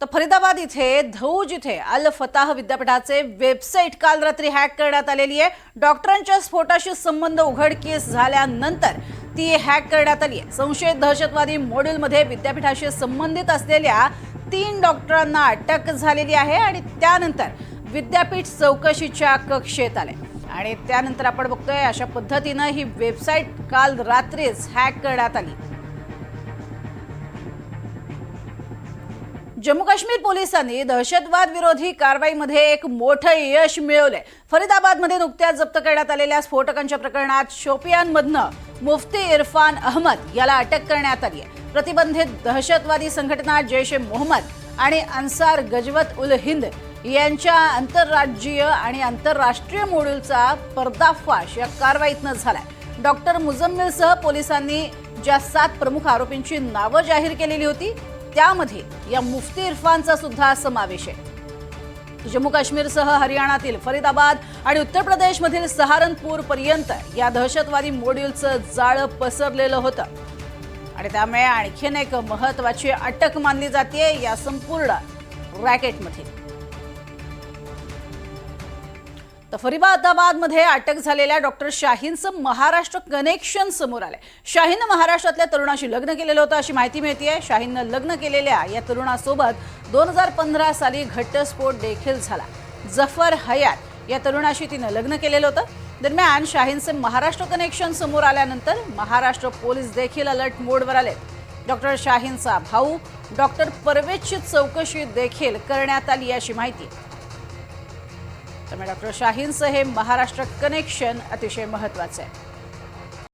तर फरीदाबाद इथे धौज इथे अल फताह विद्यापीठाचे वेबसाईट काल रात्री हॅक करण्यात आलेली आहे. डॉक्टरांच्या स्फोटाशी संबंध उघडकीस झाल्यानंतर ती हॅक करण्यात आली आहे. संशयित दहशतवादी मॉड्यूलमध्ये विद्यापीठाशी संबंधित असलेल्या तीन डॉक्टरांना अटक झालेली आहे आणि त्यानंतर विद्यापीठ चौकशीच्या कक्षेत आले. आणि त्यानंतर आपण बघतोय अशा पद्धतीनं ही वेबसाईट काल रात्रीच हॅक करण्यात आली. जम्मू काश्मीर पोलिसांनी दहशतवाद विरोधी कारवाईमध्ये एक मोठं यश मिळवलंय. फरीदाबादमध्ये नुकत्याच जप्त करण्यात आलेल्या स्फोटकांच्या प्रकरणात शोपियानमधनं मुफ्ती इरफान अहमद याला अटक करण्यात आली आहे. प्रतिबंधित दहशतवादी संघटना जैश ए मोहम्मद आणि अन्सार गजवत उल हिंद यांच्या आंतरराज्यीय आणि आंतरराष्ट्रीय मॉड्यूलचा पर्दाफाश या कारवाईतनं झालाय. डॉक्टर मुजम्मिलसह पोलिसांनी ज्या सात प्रमुख आरोपींची नावं जाहीर केलेली होती त्यामध्ये या मुफ्ती इरफानचा सुद्धा समावेश आहे. जम्मू काश्मीरसह हरियाणातील फरीदाबाद आणि उत्तर प्रदेशमधील सहारनपूर पर्यंत या दहशतवादी मॉड्यूलचं जाळं पसरलेलं होतं. आणि त्यामुळे आणखीन एक महत्वाची अटक मानली जाते या संपूर्ण रॅकेटमध्ये. तर फरीदाबादमध्ये अटक झालेल्या डॉक्टर शाहीनचं महाराष्ट्र कनेक्शन समोर आलंय. शाहीननं महाराष्ट्रातल्या तरुणाशी लग्न केलेलं होतं अशी माहिती मिळतीये. शाहीननं लग्न केलेल्या या तरुणासोबत दोन हजार पंधरा साली घटस्फोट देखील झाला. जफर हयात या तरुणाशी तिनं लग्न केलेलं होतं. दरम्यान शाहीनचे महाराष्ट्र कनेक्शन समोर आल्यानंतर महाराष्ट्र पोलीस देखील अलर्ट मोडवर आले डॉक्टर शाहीनचा भाऊ डॉक्टर परवेजची चौकशी देखील करण्यात आली अशी माहिती. त्यामुळे डॉक्टर शाहीनचं हे महाराष्ट्र कनेक्शन अतिशय महत्वाचं आहे.